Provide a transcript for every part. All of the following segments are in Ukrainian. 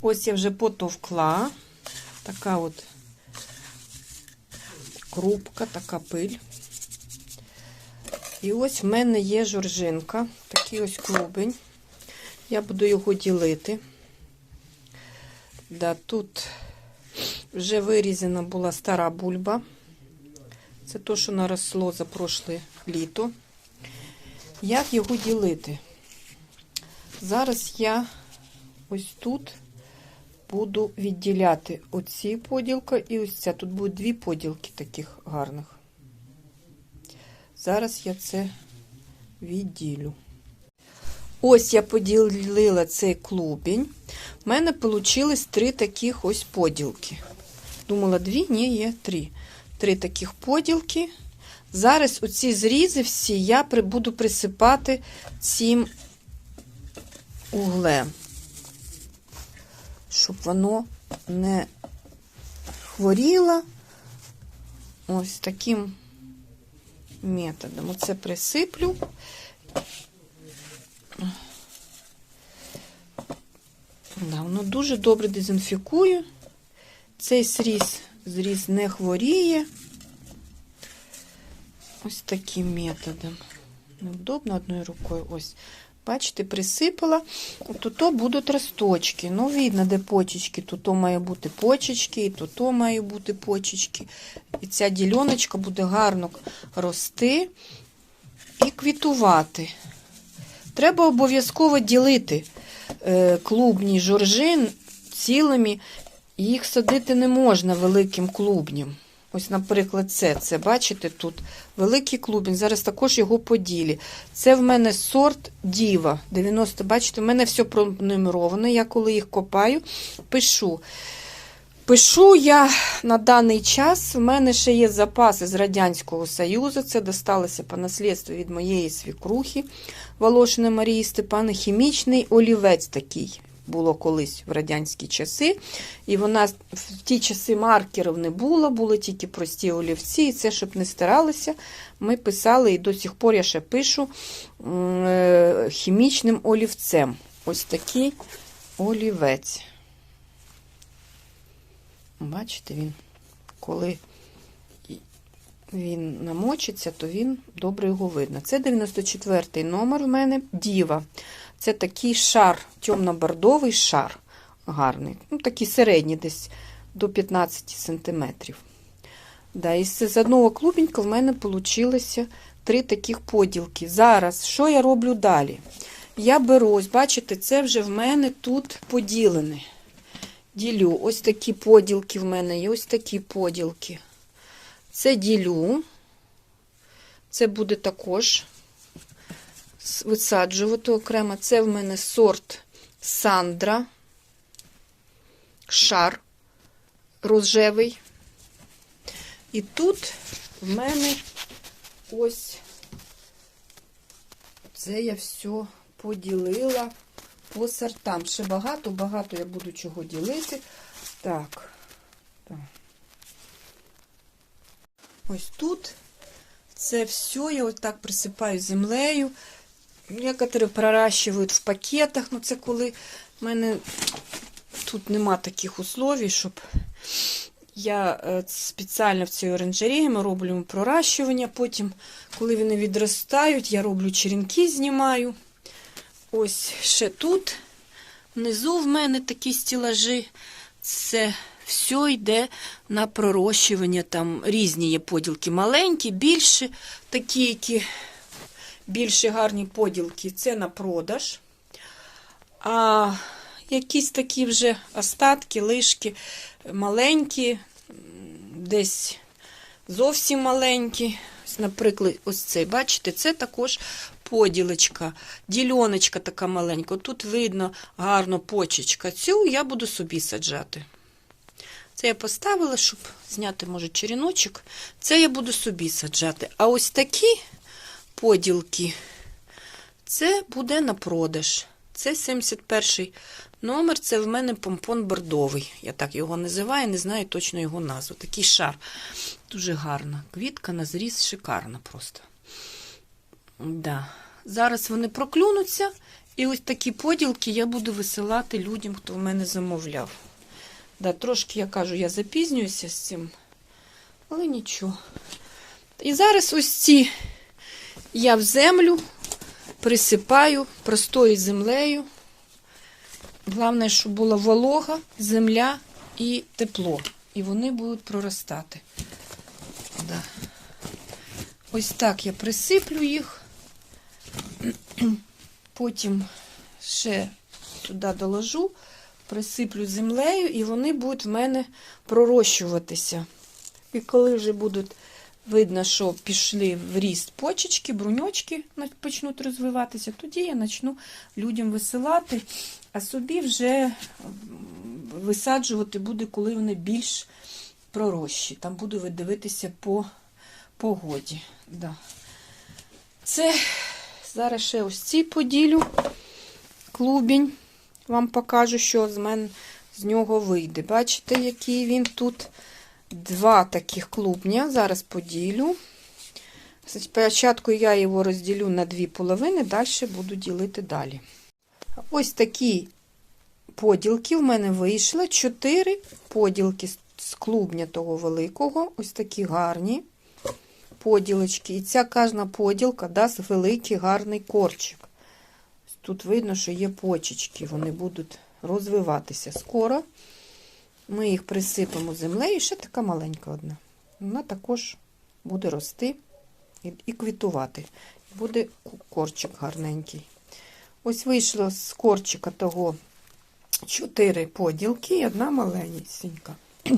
Ось я вже потовкла. Така от крупка, така пиль. І ось в мене є жоржинка, такий ось клубень. Я буду його ділити. Да, тут вже вирізана була стара бульба. Це то, що наросло за прошле літо. Як його ділити? Зараз я ось тут буду відділяти оці поділка і ось ця. Тут будуть дві поділки таких гарних. Зараз я це відділю. Ось я поділила цей клубінь. У мене вийшло три таких ось поділки. Думала, дві, ні, є три. Три таких поділки. Зараз оці зрізи всі я буду присипати цим углем, щоб воно не хворіло. Ось таким методом. Оце присиплю. Да, воно дуже добре дезінфікує. Цей зріз, зріз не хворіє. Ось таким методом. Неудобно одною рукою. Ось. Бачите, присипала. Тут будуть росточки. Ну, видно, де почечки. Тут має бути почечки, і тут має бути почечки. І ця діляночка буде гарно рости і квітувати. Треба обов'язково ділити е, клубні жоржин цілими. Їх садити не можна великим клубнем. Ось, наприклад, це. Це, бачите, тут великий клубень. Зараз також його поділі. Це в мене сорт Діва. 90, бачите, в мене все пронумеровано. Я коли їх копаю, пишу. Пишу я на даний час. В мене ще є запаси з Радянського Союзу. Це досталося по наслідству від моєї свікрухи Волошини Марії Степани. Хімічний олівець такий було колись в радянські часи. І вона в ті часи маркерів не було, були тільки прості олівці. І це, щоб не стиралося, ми писали, і до сих пор я ще пишу е, хімічним олівцем. Ось такий олівець. Бачите, він, коли він намочиться, то він добре його видно. Це 94-й номер в мене Діва. Це такий шар, темно-бордовий шар гарний. Ну, такий середній, десь до 15 см. Да, і з одного клубенька в мене вийшло три таких поділки. Зараз, що я роблю далі? Я беру, ось, бачите, це вже в мене тут поділене. Ділю. Ось такі поділки в мене є, ось такі поділки. Це ділю. Це буде також висаджувати окремо. Це в мене сорт Сандра, шар рожевий. І тут в мене ось це я все поділила по сортам. Ще багато-багато я буду чого ділити. Так, так. Ось тут це все я ось так присипаю землею. Некоторі проращують в пакетах, ну це коли в мене тут нема таких условій, щоб я е, спеціально в цій оранжереї ми роблю проращування. Потім, коли вони відростають, я роблю черенки, знімаю. Ось ще тут. Внизу в мене такі стілажі. Це все йде на пророщування. Там різні є поділки. Маленькі, більші, такі, які більші гарні поділки, це на продаж. А якісь такі вже остатки, лишки маленькі, десь зовсім маленькі. Наприклад, ось цей, бачите, це також поділочка, дільоночка така маленька. Тут видно гарно почечка. Цю я буду собі саджати. Це я поставила, щоб зняти, може, черіночок. Це я буду собі саджати. А ось такі поділки, це буде на продаж. Це 71 номер, це в мене помпон бордовий. Я так його називаю, не знаю точно його назву. Такий шар. Дуже гарна. Квітка на зріз шикарна просто. Да. Зараз вони проклюнуться, і ось такі поділки я буду висилати людям, хто в мене замовляв. Да, трошки я кажу, я запізнююся з цим, але нічого. І зараз ось ці я в землю присипаю простою землею. Головне, щоб була волога, земля і тепло. І вони будуть проростати. Да. Ось так я присиплю їх. Потім ще туди доложу, присиплю землею, і вони будуть в мене пророщуватися. І коли вже будуть видно, що пішли в ріст почечки, бруньочки почнуть розвиватися, тоді я почну людям висилати, а собі вже висаджувати буде, коли вони більш пророщі. Там буду дивитися по погоді. Да. Це зараз ще ось ці поділю клубінь. Вам покажу, що з мене з нього вийде. Бачите, який він тут два таких клубня. Зараз поділю. Спочатку я його розділю на дві половини, далі буду ділити далі. Ось такі поділки в мене вийшло. Чотири поділки з клубня того великого. Ось такі гарні поділочки. І ця кожна поділка дасть великий гарний корчик. Тут видно, що є почечки, вони будуть розвиватися скоро. Ми їх присипемо землею. І ще така маленька одна. Вона також буде рости і, квітувати. Буде корчик гарненький. Ось вийшло з корчика того чотири поділки і одна маленька.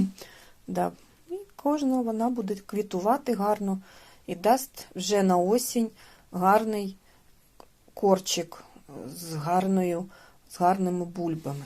да. І кожна вона буде квітувати гарно і дасть вже на осінь гарний корчик з гарною, з гарними бульбами.